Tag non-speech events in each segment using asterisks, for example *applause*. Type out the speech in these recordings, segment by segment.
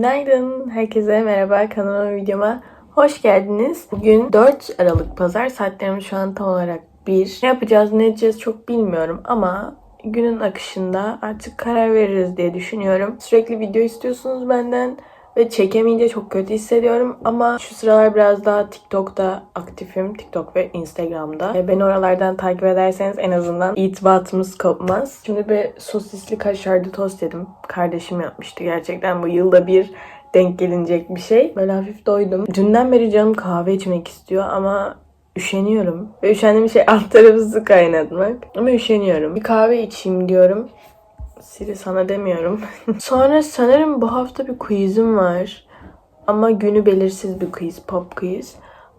Günaydın. Herkese merhaba. Kanalıma videoma hoş geldiniz. Bugün 4 Aralık Pazar. Saatlerimiz şu an tam olarak 1. Ne yapacağız, ne edeceğiz çok bilmiyorum ama günün akışında artık karar veririz diye düşünüyorum. Sürekli video istiyorsunuz benden ve çekemeyince çok kötü hissediyorum ama şu sıralar biraz daha TikTok'ta aktifim. TikTok ve Instagram'da. E, Beni oralardan takip ederseniz en azından itibatımız kopmaz. Şimdi bir sosisli kaşarlı tost yedim. Kardeşim yapmıştı gerçekten bu yılda bir denk gelinecek bir şey. Böyle hafif doydum. Dünden beri canım kahve içmek istiyor ama üşeniyorum. Ve üşendiğim şey *laughs* alt tarafı su kaynatmak. Ama üşeniyorum. Bir kahve içeyim diyorum. Siri sana demiyorum. *laughs* Sonra sanırım bu hafta bir quizim var. Ama günü belirsiz bir quiz, pop quiz.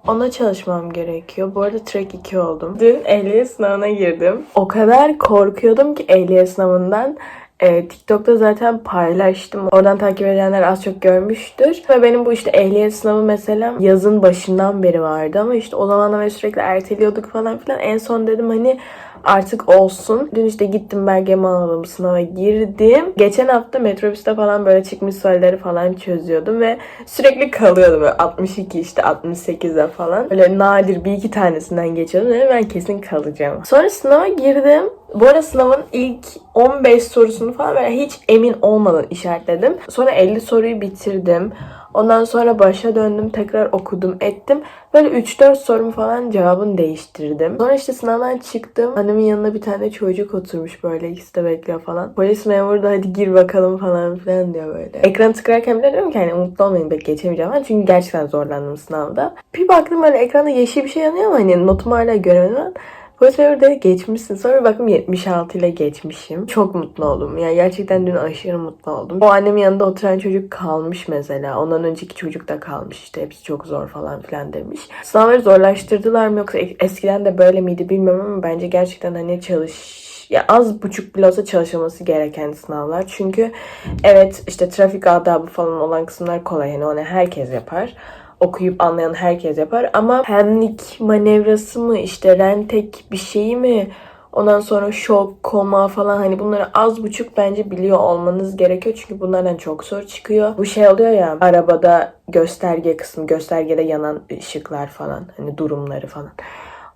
Ona çalışmam gerekiyor. Bu arada track 2 oldum. Dün ehliyet sınavına girdim. O kadar korkuyordum ki ehliyet sınavından. Ee, TikTok'ta zaten paylaştım. Oradan takip edenler az çok görmüştür. Ve benim bu işte ehliyet sınavı mesela yazın başından beri vardı ama işte o zamanlar sürekli erteliyorduk falan filan. En son dedim hani artık olsun. Dün işte gittim belgemi aldım sınava girdim. Geçen hafta metrobüste falan böyle çıkmış soruları falan çözüyordum ve sürekli kalıyordum böyle 62 işte 68'e falan. Böyle nadir bir iki tanesinden geçiyordum ve ben kesin kalacağım. Sonra sınava girdim. Bu arada sınavın ilk 15 sorusunu falan böyle hiç emin olmadan işaretledim. Sonra 50 soruyu bitirdim. Ondan sonra başa döndüm tekrar okudum ettim. Böyle 3-4 sorum falan cevabını değiştirdim. Sonra işte sınavdan çıktım. Annemin yanına bir tane çocuk oturmuş böyle ikisi de bekliyor falan. Polis memuru da hadi gir bakalım falan filan diyor böyle. Ekran tıklarken bile diyorum ki hani mutlu olmayın belki geçemeyeceğim falan. Çünkü gerçekten zorlandım sınavda. Bir baktım böyle ekranda yeşil bir şey yanıyor ama hani notumu hala göremedim. ben. Dedi geçmişsin. Sonra bir baktım 76 ile geçmişim. Çok mutlu oldum. Yani gerçekten dün aşırı mutlu oldum. O annemin yanında oturan çocuk kalmış mesela. Ondan önceki çocuk da kalmış işte. Hepsi çok zor falan filan demiş. Sınavları zorlaştırdılar mı yoksa eskiden de böyle miydi bilmiyorum ama bence gerçekten hani çalış ya az buçuk bile olsa çalışılması gereken sınavlar. Çünkü evet işte trafik adabı falan olan kısımlar kolay. Yani onu herkes yapar okuyup anlayan herkes yapar ama hemlik manevrası mı işte rentek bir şeyi mi ondan sonra şok, koma falan hani bunları az buçuk bence biliyor olmanız gerekiyor çünkü bunlardan çok soru çıkıyor. Bu şey oluyor ya arabada gösterge kısmı, göstergede yanan ışıklar falan hani durumları falan.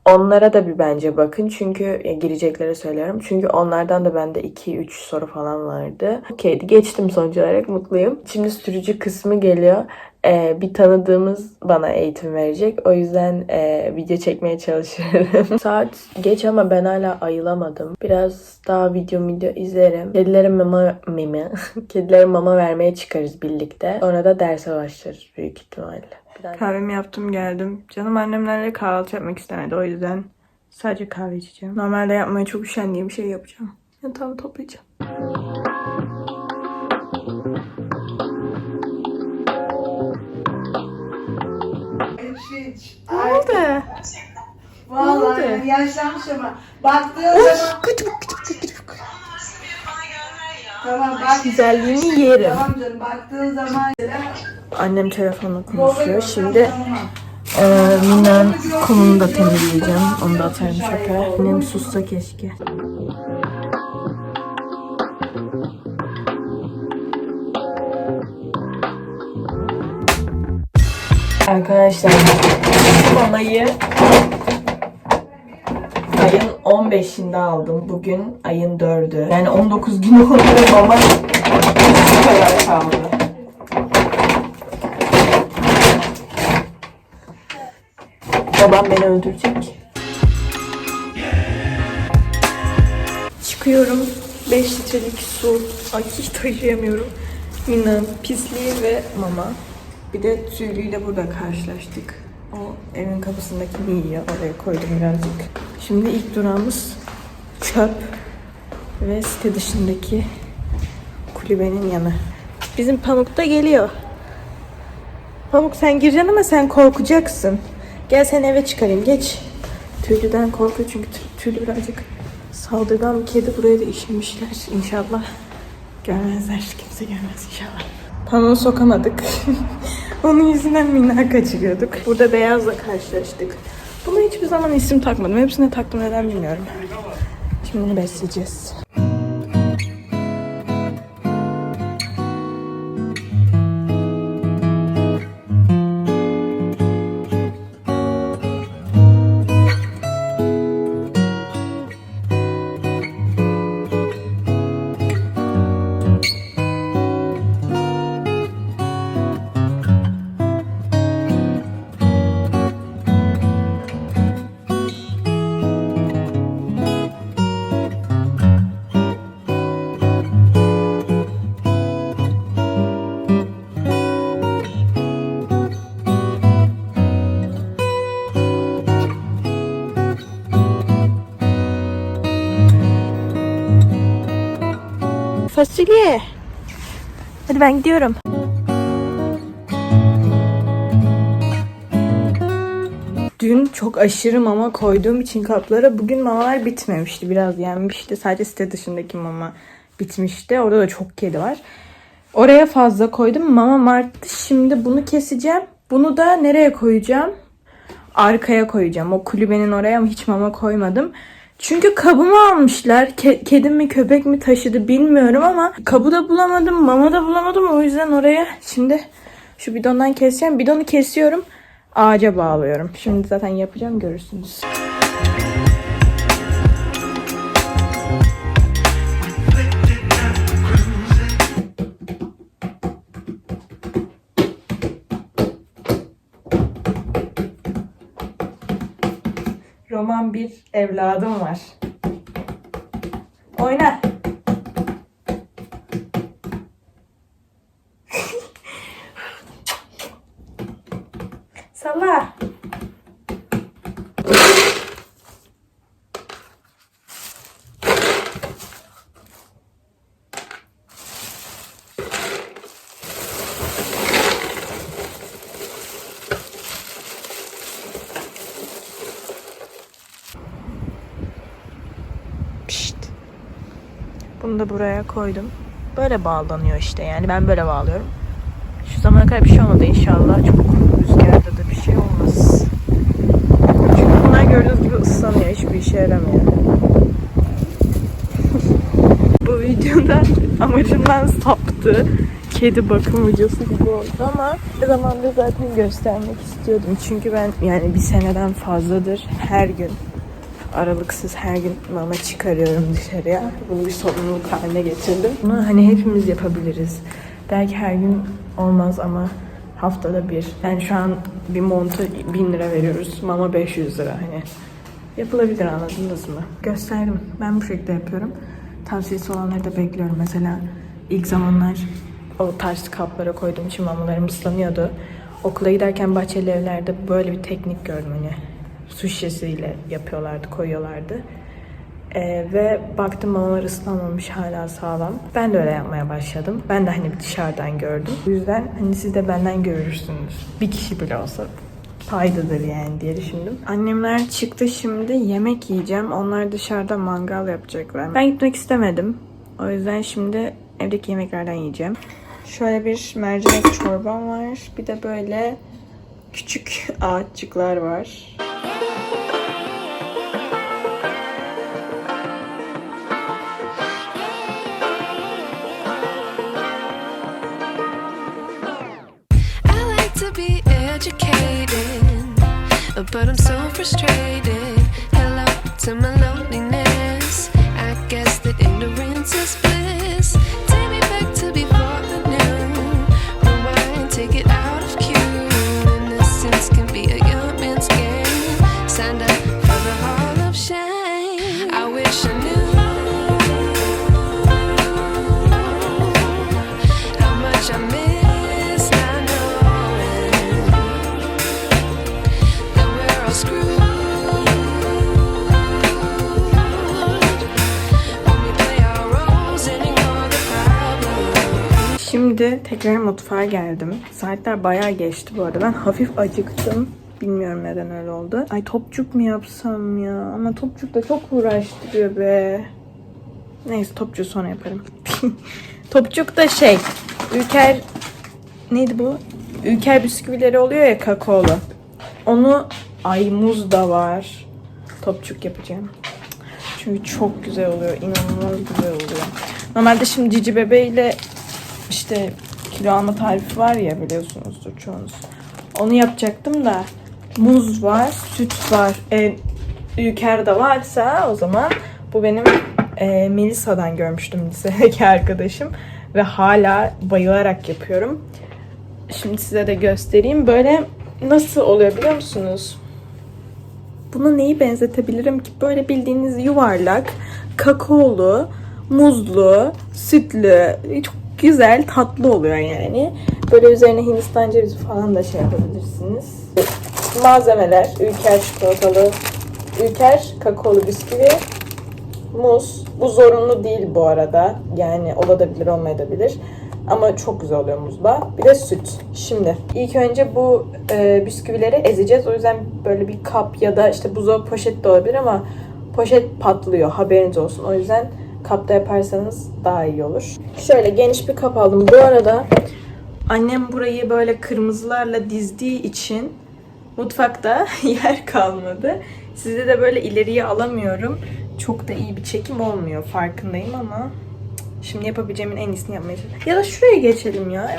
Onlara da bir bence bakın çünkü ya girecekleri söylüyorum. Çünkü onlardan da bende 2-3 soru falan vardı. Okeydi geçtim sonuç olarak mutluyum. Şimdi sürücü kısmı geliyor. Ee, bir tanıdığımız bana eğitim verecek. O yüzden e, video çekmeye çalışıyorum. *laughs* Saat geç ama ben hala ayılamadım. Biraz daha video video izlerim. Kedilere mama meme. *laughs* Kedilere mama vermeye çıkarız birlikte. Sonra da derse başlarız büyük ihtimalle. Kahvemi yaptım geldim. Canım annemlerle kahvaltı yapmak istemedi. O yüzden sadece kahve içeceğim. Normalde yapmaya çok üşendiğim bir şey yapacağım. Yatağımı toplayacağım. Hiç. Ne oldu? Vallahi yaşlanmış ama baktığın zaman tamam bak Güzelliğini yerim. tamam canım baktığın zaman Annem telefonla konuşuyor. Şimdi e, Mina'nın kumunu da temizleyeceğim. Onu da atarım çöpe. Annem sussa keşke. Arkadaşlar bu mamayı ayın 15'inde aldım. Bugün ayın 4'ü. Yani 19 gün oldu ve mama bu kadar kaldı. Babam beni öldürecek. Çıkıyorum. 5 litrelik su. Ay hiç taşıyamıyorum. Mina, pisliği ve mama. Bir de tüylüyle burada karşılaştık. O evin kapısındakini yiyor. Oraya koydum birazcık. Şimdi ilk durağımız çöp ve site dışındaki kulübenin yanı. Bizim Pamuk da geliyor. Pamuk sen gireceksin ama sen korkacaksın. Gel sen eve çıkarayım geç. Tüylüden korkuyor çünkü tü- tüylü birazcık saldırgan bir kedi. Buraya da işemişler inşallah. Görmezler kimse görmez inşallah. Pamuğu sokamadık. *laughs* Onun yüzünden minnak kaçırıyorduk. Burada beyazla karşılaştık. Buna hiçbir zaman isim takmadım. Hepsine taktım neden bilmiyorum. Şimdi bunu besleyeceğiz. Fasulye. Hadi ben gidiyorum. Dün çok aşırı mama koyduğum için kaplara bugün mamalar bitmemişti. Biraz yenmişti. Sadece site dışındaki mama bitmişti. Orada da çok kedi var. Oraya fazla koydum. Mama arttı. Şimdi bunu keseceğim. Bunu da nereye koyacağım? Arkaya koyacağım. O kulübenin oraya hiç mama koymadım. Çünkü kabımı almışlar. Ke- kedim mi köpek mi taşıdı bilmiyorum ama kabı da bulamadım, mama da bulamadım. O yüzden oraya şimdi şu bidondan keseceğim. Bidonu kesiyorum. Ağaca bağlıyorum. Şimdi zaten yapacağım görürsünüz. Roman bir evladım var. Oyna. *laughs* Salla. Da buraya koydum. Böyle bağlanıyor işte yani ben böyle bağlıyorum. Şu zamana kadar bir şey olmadı inşallah. Çok rüzgarda da bir şey olmaz. Çünkü bunlar gördüğünüz gibi ıslanıyor. Hiçbir işe yaramıyor. *laughs* Bu videoda amacından saptı. Kedi bakım videosu gibi oldu ama ne zamandır zaten göstermek istiyordum. Çünkü ben yani bir seneden fazladır her gün aralıksız her gün mama çıkarıyorum dışarıya. Bunu bir sorumluluk haline getirdim. Bunu hani hepimiz yapabiliriz. Belki her gün olmaz ama haftada bir. Yani şu an bir monta 1000 lira veriyoruz. Mama 500 lira hani. Yapılabilir anladınız mı? Gösterdim. Ben bu şekilde yapıyorum. Tavsiyesi olanları da bekliyorum. Mesela ilk zamanlar o tarz kaplara koyduğum için mamalarım ıslanıyordu. Okula giderken bahçeli evlerde böyle bir teknik gördüm hani su şişesiyle yapıyorlardı, koyuyorlardı. Ee, ve baktım mamalar ıslanmamış hala sağlam. Ben de öyle yapmaya başladım. Ben de hani dışarıdan gördüm. O yüzden hani siz de benden görürsünüz. Bir kişi bile olsa faydadır yani diye düşündüm. Annemler çıktı şimdi yemek yiyeceğim. Onlar dışarıda mangal yapacaklar. Ben gitmek istemedim. O yüzden şimdi evdeki yemeklerden yiyeceğim. Şöyle bir mercimek çorbam var. Bir de böyle küçük *laughs* ağaççıklar var. Frustrated. Hello to my. Şimdi tekrar mutfağa geldim. Saatler bayağı geçti bu arada. Ben hafif acıktım. Bilmiyorum neden öyle oldu. Ay topçuk mu yapsam ya? Ama topçuk da çok uğraştırıyor be. Neyse topçuğu sonra yaparım. *laughs* topçuk da şey. Ülker neydi bu? Ülker bisküvileri oluyor ya kakaolu. Onu ay muz da var. Topçuk yapacağım. Çünkü çok güzel oluyor. inanılmaz güzel oluyor. Normalde şimdi Cici Bebe ile işte kilo alma tarifi var ya biliyorsunuzdur çoğunuz. Onu yapacaktım da muz var, süt var. E, de varsa o zaman bu benim e, Melisa'dan görmüştüm lisedeki *laughs* arkadaşım. Ve hala bayılarak yapıyorum. Şimdi size de göstereyim. Böyle nasıl oluyor biliyor musunuz? Buna neyi benzetebilirim ki? Böyle bildiğiniz yuvarlak, kakaolu, muzlu, sütlü, çok güzel, tatlı oluyor yani. Böyle üzerine Hindistan cevizi falan da şey yapabilirsiniz. Malzemeler, ülker çikolatalı, ülker kakaolu bisküvi, muz, Bu zorunlu değil bu arada. Yani olabilir olmayabilir. Ama çok güzel oluyor muzla. Bir de süt. Şimdi ilk önce bu e, bisküvileri ezeceğiz. O yüzden böyle bir kap ya da işte buzdolabı poşet de olabilir ama poşet patlıyor. Haberiniz olsun. O yüzden kapta yaparsanız daha iyi olur. Şöyle geniş bir kap aldım. Bu arada annem burayı böyle kırmızılarla dizdiği için mutfakta *laughs* yer kalmadı. Size de böyle ileriye alamıyorum. Çok da iyi bir çekim olmuyor farkındayım ama şimdi yapabileceğimin en iyisini yapmaya çalışıyorum. Ya da şuraya geçelim ya.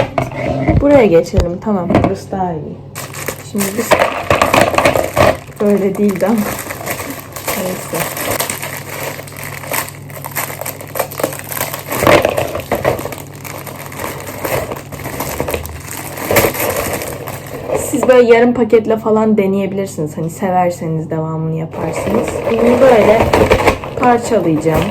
Buraya geçelim. Tamam. Burası daha iyi. Şimdi biz böyle değildi ama. Neyse. Siz böyle yarım paketle falan deneyebilirsiniz. Hani severseniz devamını yaparsınız. Bunu böyle parçalayacağım.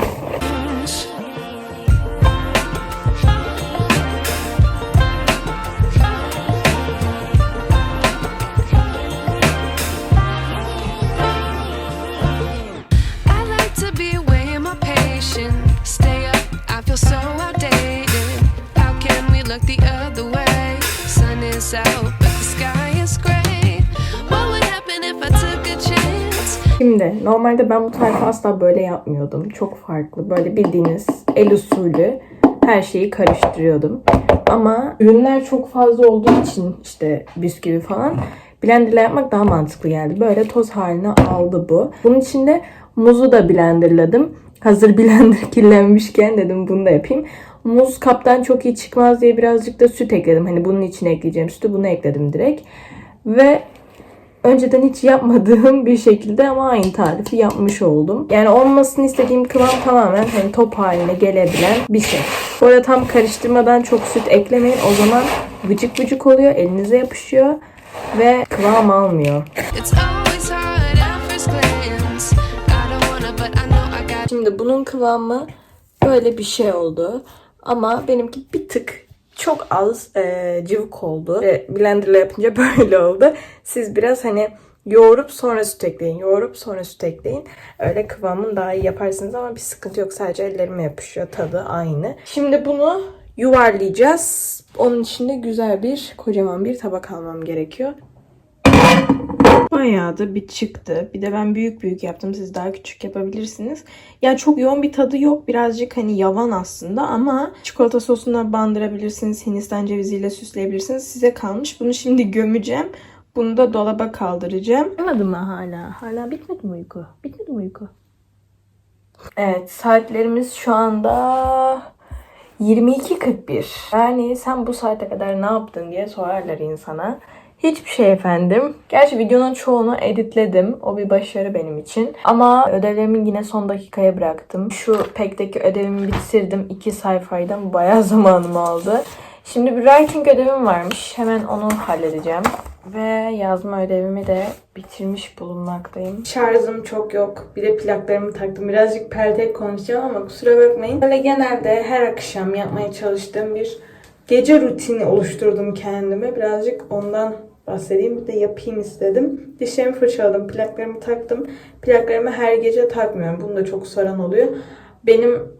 Şimdi normalde ben bu tarifi asla böyle yapmıyordum. Çok farklı. Böyle bildiğiniz el usulü her şeyi karıştırıyordum. Ama ürünler çok fazla olduğu için işte bisküvi falan blenderla yapmak daha mantıklı geldi. Böyle toz haline aldı bu. Bunun içinde muzu da blenderladım. Hazır blender *laughs* kirlenmişken dedim bunu da yapayım. Muz kaptan çok iyi çıkmaz diye birazcık da süt ekledim. Hani bunun içine ekleyeceğim sütü bunu ekledim direkt. Ve önceden hiç yapmadığım bir şekilde ama aynı tarifi yapmış oldum. Yani olmasını istediğim kıvam tamamen hani top haline gelebilen bir şey. Bu arada tam karıştırmadan çok süt eklemeyin. O zaman vıcık vıcık oluyor, elinize yapışıyor ve kıvam almıyor. Şimdi bunun kıvamı böyle bir şey oldu. Ama benimki bir tık çok az e, cıvık oldu. Ve blenderla yapınca *laughs* böyle oldu. Siz biraz hani yoğurup sonra süt ekleyin. Yoğurup sonra süt ekleyin. Öyle kıvamını daha iyi yaparsınız ama bir sıkıntı yok. Sadece ellerime yapışıyor. Tadı aynı. Şimdi bunu yuvarlayacağız. Onun için de güzel bir kocaman bir tabak almam gerekiyor. Bayağı da bir çıktı. Bir de ben büyük büyük yaptım. Siz daha küçük yapabilirsiniz. Ya çok yoğun bir tadı yok. Birazcık hani yavan aslında ama çikolata sosuna bandırabilirsiniz. Hindistan ceviziyle süsleyebilirsiniz. Size kalmış. Bunu şimdi gömeceğim. Bunu da dolaba kaldıracağım. Bitmedi mi hala? Hala bitmedi mi uyku? Bitmedi mi uyku? Evet saatlerimiz şu anda 22.41. Yani sen bu saate kadar ne yaptın diye sorarlar insana. Hiçbir şey efendim. Gerçi videonun çoğunu editledim. O bir başarı benim için. Ama ödevlerimi yine son dakikaya bıraktım. Şu pek'teki ödevimi bitirdim. iki sayfaydan bayağı *laughs* zamanımı aldı. Şimdi bir writing ödevim varmış. Hemen onu halledeceğim. Ve yazma ödevimi de bitirmiş bulunmaktayım. Şarjım çok yok. Bir de plaklarımı taktım. Birazcık pertek konuşacağım ama kusura bakmayın. Böyle genelde her akşam yapmaya çalıştığım bir gece rutini oluşturdum kendime. Birazcık ondan bahsedeyim. Bir de yapayım istedim. Dişlerimi fırçaladım. Plaklarımı taktım. Plaklarımı her gece takmıyorum. Bunu da çok soran oluyor. Benim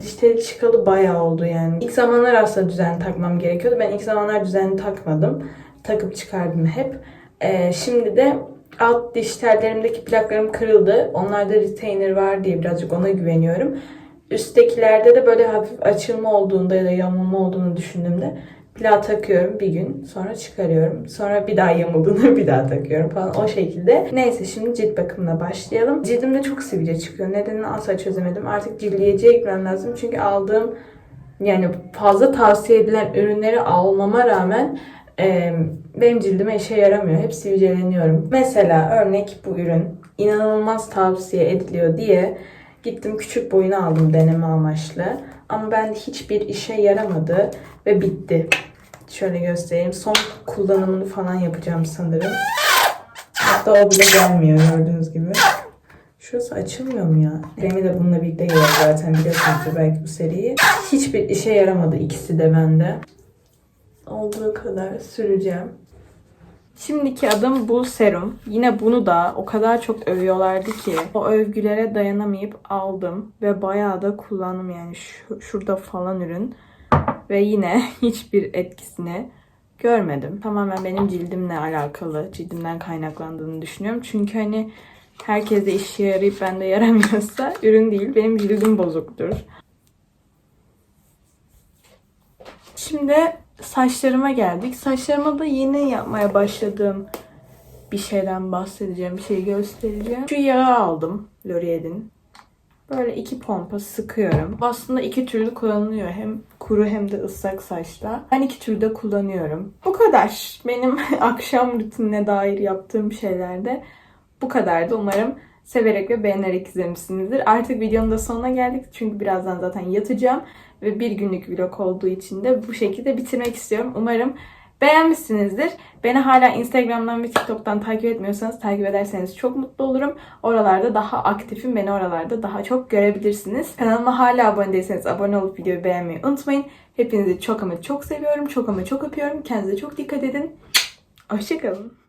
diş teli çıkalı bayağı oldu yani. İlk zamanlar aslında düzenli takmam gerekiyordu. Ben ilk zamanlar düzenli takmadım. Takıp çıkardım hep. Ee, şimdi de alt diş tellerimdeki plaklarım kırıldı. Onlarda retainer var diye birazcık ona güveniyorum. Üsttekilerde de böyle hafif açılma olduğunda ya da yamulma olduğunu düşündüğümde plak takıyorum bir gün sonra çıkarıyorum. Sonra bir daha yamulduğunda *laughs* bir daha takıyorum falan o şekilde. Neyse şimdi cilt bakımına başlayalım. Cildimde çok sivilce çıkıyor. Nedenini asla çözemedim. Artık cildiyeciye gitmem lazım. Çünkü aldığım yani fazla tavsiye edilen ürünleri almama rağmen e, benim cildime işe yaramıyor. Hep sivilceleniyorum. Mesela örnek bu ürün inanılmaz tavsiye ediliyor diye gittim küçük boyunu aldım deneme amaçlı. Ama bende hiçbir işe yaramadı ve bitti. Şöyle göstereyim. Son kullanımını falan yapacağım sanırım. Hatta o bile gelmiyor gördüğünüz gibi. Şurası açılmıyor mu ya? Remi de bununla birlikte geliyor zaten biliyorsunuzdur belki bu seriyi. Hiçbir işe yaramadı ikisi de bende. Olduğu kadar süreceğim. Şimdiki adım bu serum. Yine bunu da o kadar çok övüyorlardı ki o övgülere dayanamayıp aldım ve bayağı da kullandım yani şu, şurada falan ürün ve yine *laughs* hiçbir etkisini görmedim. Tamamen benim cildimle alakalı, cildimden kaynaklandığını düşünüyorum. Çünkü hani herkese işe yarayıp bende yaramıyorsa ürün değil, benim cildim bozuktur. Şimdi saçlarıma geldik. Saçlarıma da yeni yapmaya başladığım bir şeyden bahsedeceğim, bir şey göstereceğim. Şu yağı aldım L'Oreal'in. Böyle iki pompa sıkıyorum. Aslında iki türlü kullanılıyor. Hem kuru hem de ıslak saçta. Ben iki türlü kullanıyorum. Bu kadar. Benim *laughs* akşam rutinine dair yaptığım şeylerde bu kadardı. Umarım severek ve beğenerek izlemişsinizdir. Artık videonun da sonuna geldik. Çünkü birazdan zaten yatacağım. Ve bir günlük vlog olduğu için de bu şekilde bitirmek istiyorum. Umarım beğenmişsinizdir. Beni hala Instagram'dan ve TikTok'tan takip etmiyorsanız takip ederseniz çok mutlu olurum. Oralarda daha aktifim. Beni oralarda daha çok görebilirsiniz. Kanalıma hala abone değilseniz abone olup videoyu beğenmeyi unutmayın. Hepinizi çok ama çok seviyorum. Çok ama çok öpüyorum. Kendinize çok dikkat edin. Hoşçakalın.